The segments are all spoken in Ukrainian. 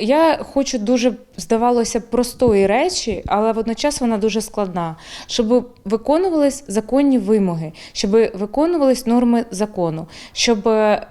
Я хочу дуже, здавалося, простої речі, але водночас вона дуже складна, щоб виконувались законні вимоги, щоб виконувались норми закону, щоб е,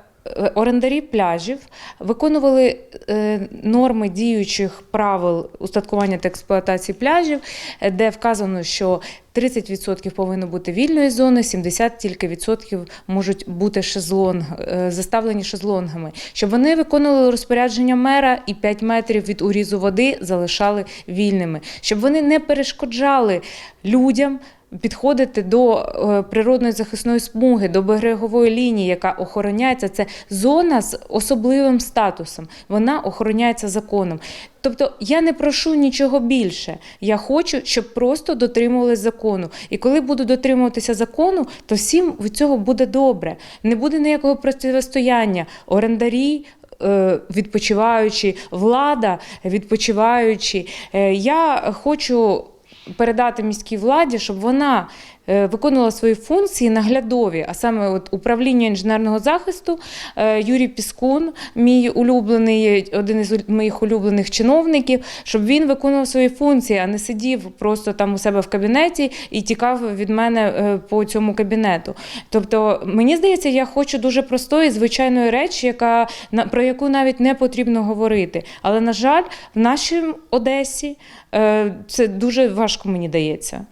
орендарі пляжів виконували е, норми діючих правил устаткування та експлуатації пляжів, е, де вказано, що 30% повинно бути вільної зони, 70 тільки відсотків можуть бути шезлонг, е, заставлені шезлонгами, щоб вони виконували розпорядження мера і 5 метрів від урізу води залишали вільними, щоб вони не перешкоджали людям. Підходити до е, природної захисної смуги, до берегової лінії, яка охороняється, це зона з особливим статусом. Вона охороняється законом. Тобто я не прошу нічого більше. Я хочу, щоб просто дотримувались закону. І коли буду дотримуватися закону, то всім від цього буде добре. Не буде ніякого протистояння. Орендарі. е, Відпочиваючи, влада відпочиваючи, Е, я хочу передати міській владі, щоб вона виконувала свої функції наглядові, а саме от управління інженерного захисту е, Юрій Піскун, мій улюблений, один із моїх улюблених чиновників, щоб він виконував свої функції, а не сидів просто там у себе в кабінеті і тікав від мене е, по цьому кабінету. Тобто, мені здається, я хочу дуже простої, звичайної речі, яка про яку навіть не потрібно говорити. Але на жаль, в нашій Одесі е, це дуже важко мені дається.